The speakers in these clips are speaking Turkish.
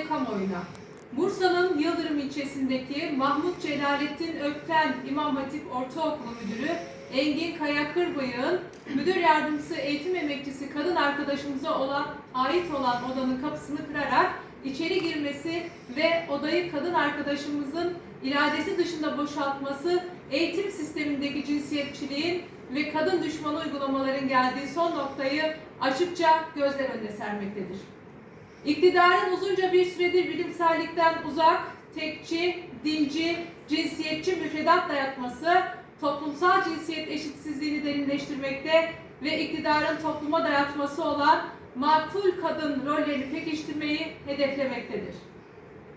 ve kamuoyuna. Bursa'nın Yıldırım ilçesindeki Mahmut Celalettin Ökten İmam Hatip Ortaokulu Müdürü Engin Kaya Kırbıyık'ın müdür yardımcısı eğitim emekçisi kadın arkadaşımıza olan ait olan odanın kapısını kırarak içeri girmesi ve odayı kadın arkadaşımızın iradesi dışında boşaltması eğitim sistemindeki cinsiyetçiliğin ve kadın düşmanı uygulamaların geldiği son noktayı açıkça gözler önüne sermektedir. İktidarın uzunca bir süredir bilimsellikten uzak, tekçi, dinci, cinsiyetçi müfredat dayatması, toplumsal cinsiyet eşitsizliğini derinleştirmekte ve iktidarın topluma dayatması olan makul kadın rollerini pekiştirmeyi hedeflemektedir.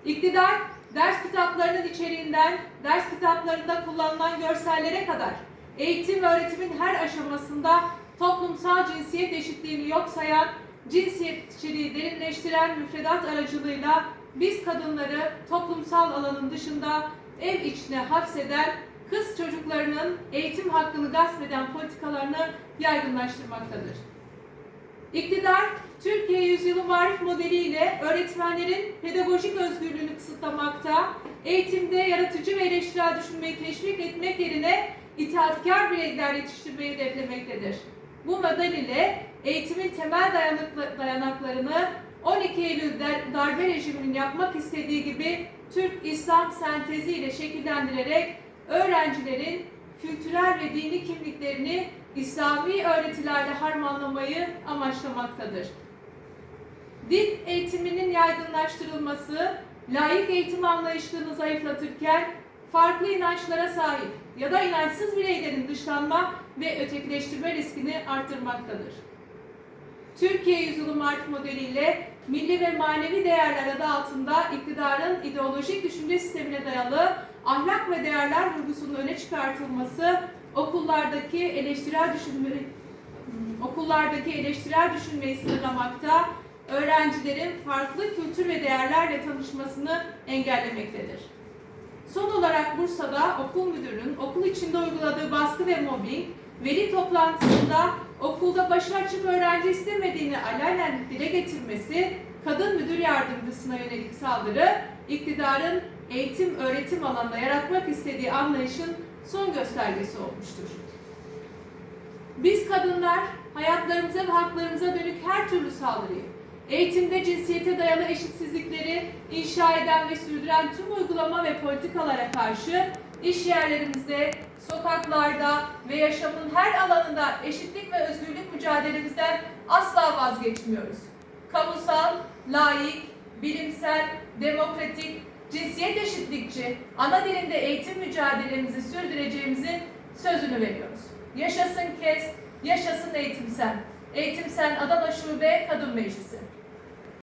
İktidar, ders kitaplarının içeriğinden, ders kitaplarında kullanılan görsellere kadar eğitim ve öğretimin her aşamasında toplumsal cinsiyet eşitliğini yok sayan, cinsiyetçiliği derinleştiren müfredat aracılığıyla biz kadınları toplumsal alanın dışında ev içine hapseden, kız çocuklarının eğitim hakkını gasp eden politikalarını yaygınlaştırmaktadır. İktidar, Türkiye Yüzyılı Marif modeliyle öğretmenlerin pedagojik özgürlüğünü kısıtlamakta, eğitimde yaratıcı ve eleştirel düşünmeyi teşvik etmek yerine itaatkar bireyler yetiştirmeyi hedeflemektedir. Bu model ile eğitimin temel dayanaklarını 12 Eylül dar- darbe rejiminin yapmak istediği gibi Türk-İslam sentezi ile şekillendirerek öğrencilerin kültürel ve dini kimliklerini İslami öğretilerle harmanlamayı amaçlamaktadır. Din eğitiminin yaygınlaştırılması, layık eğitim anlayışlığını zayıflatırken farklı inançlara sahip ya da inançsız bireylerin dışlanma ve ötekileştirme riskini arttırmaktadır. Türkiye Yüzyılı Marif modeliyle milli ve manevi değerler adı altında iktidarın ideolojik düşünce sistemine dayalı ahlak ve değerler vurgusunun öne çıkartılması, okullardaki eleştirel düşünme okullardaki eleştirel düşünmeyi sınırlamakta, öğrencilerin farklı kültür ve değerlerle tanışmasını engellemektedir. Son olarak Bursa'da okul müdürünün okul içinde uyguladığı baskı ve mobbing, veli toplantısında okulda başı açık öğrenci istemediğini alenen dile getirmesi, kadın müdür yardımcısına yönelik saldırı, iktidarın eğitim öğretim alanında yaratmak istediği anlayışın son göstergesi olmuştur. Biz kadınlar hayatlarımıza ve haklarımıza dönük her türlü saldırıyı, eğitimde cinsiyete dayalı eşitsizlikleri inşa eden ve sürdüren tüm uygulama ve politikalara karşı iş yerlerimizde, sokaklarda ve yaşamın her alanında eşitlik ve özgürlük mücadelemizden asla vazgeçmiyoruz. Kamusal, layık, bilimsel, demokratik, cinsiyet eşitlikçi, ana dilinde eğitim mücadelemizi sürdüreceğimizin sözünü veriyoruz. Yaşasın KES, yaşasın Eğitimsen. Eğitimsen Adana Şube Kadın Meclisi.